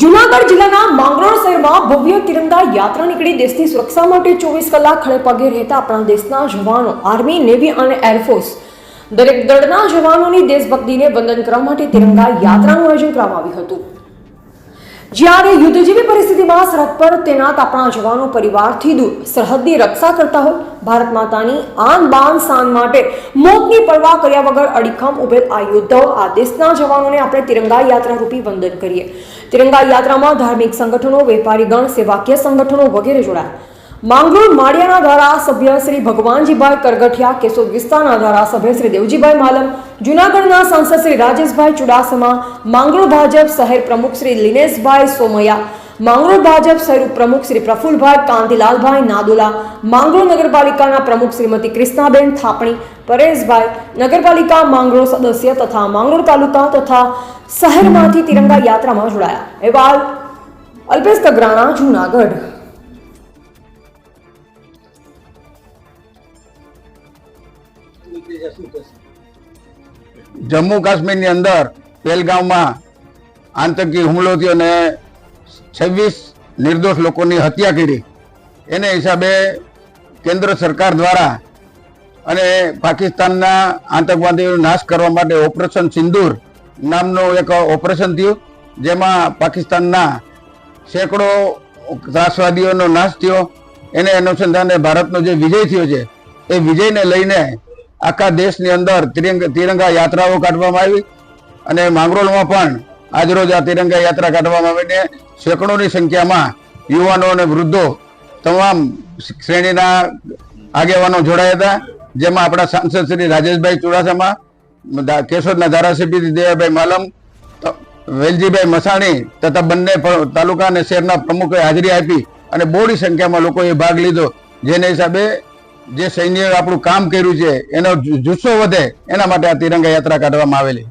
જુનાગઢ જિલ્લાના માંગરોળ શહેરમાં ભવ્ય તિરંગા યાત્રા નીકળી. દેશની સુરક્ષા માટે ચોવીસ કલાક ખડે પગે રહેતા આપણા દેશના જવાનો, આર્મી, નેવી અને એરફોર્સ દરેક દળના જવાનોની દેશભક્તિને વંદન કરવા માટે તિરંગા યાત્રાનું આયોજન કરવામાં આવ્યું હતું. જ્યારે યુદ્ધ જેવી પરિસ્થિતિમાં સરહદ પર તૈનાત આપણા જવાનો પરિવારથી દૂર. સરહદની રક્ષા કરતા હોય, ભારત માતાની આન બાન શાન માટે મોતની પરવા કર્યા વગર અડીખમ ઉભેલ આ યોદ્ધાઓ આ દેશના જવાનોને આપણે તિરંગા યાત્રા રૂપી વંદન કરીએ. તિરંગા યાત્રામાં ધાર્મિક સંગઠનો વેપારીગણ સેવાકીય સંગઠનો વગેરે જોડાયા. માંગરોળ માળિયાના ધારાસભ્ય શ્રી ભગવાનજીભાઈ કરગઠિયા, કેશોદ વિસ્તારના ધારાસભ્ય શ્રી દેવજીભાઈ માલમ, જુનાગઢના સાંસદ શ્રી રાજેશભાઈ ચુડાસમા, માંગરોળ ભાજપ શહેર પ્રમુખ શ્રી લિનેશભાઈ સોમૈયા, માંગરોળ ભાજપ શહેર પ્રમુખ શ્રી પ્રફુલભાઈ કાંતિલાલભાઈ નાદુલા, માંગરોળ નગરપાલિકાના પ્રમુખ શ્રીમતી કૃષ્ણાબેન થાપણી, પરેશભાઈ નગરપાલિકા માંગરોળ સદસ્ય તથા માંગરોળ તાલુકા તથા શહેરમાંથી તિરંગા યાત્રામાં જોડાયા. અહેવાલ, અલ્પેશ કગરાણા, જુનાગઢ. જમ્મુ કાશ્મીરની અંદર પહેલગામમાં આતંકી હુમલો થયો અને છવ્વીસ નિર્દોષ લોકોની હત્યા કરી. એને હિસાબે કેન્દ્ર સરકાર દ્વારા અને પાકિસ્તાનના આતંકવાદીઓનો નાશ કરવા માટે ઓપરેશન સિંદૂર નામનું એક ઓપરેશન થયું, જેમાં પાકિસ્તાનના સેંકડો ત્રાસવાદીઓનો નાશ થયો. એને અનુસંધાને ભારતનો જે વિજય થયો છે, એ વિજયને લઈને આખા દેશની અંદર તિરંગ યાત્રાઓ કાઢવામાં આવી અને માંગરોળમાં પણ આજરોજ આ તિરંગા યાત્રા કાઢવામાં આવીને સેંકડોની સંખ્યામાં યુવાનો અને વૃદ્ધો તમામ શ્રેણીના આગેવાનો જોડાયા હતા. જેમાં આપણા સાંસદ શ્રી રાજેશભાઈ ચુડાસમા કેશોદના ધારાસભ્ય દેવાભાઈ માલમ વેલજીભાઈ મસાણી તથા બંને તાલુકા અને શહેરના પ્રમુખે હાજરી આપી અને બોડી સંખ્યામાં લોકોએ ભાગ લીધો. જેને હિસાબે જે સૈન્યએ આપણું કામ કર્યું છે, એનો જુસ્સો વધે, એના માટે આ તિરંગા યાત્રા કાઢવામાં આવેલી.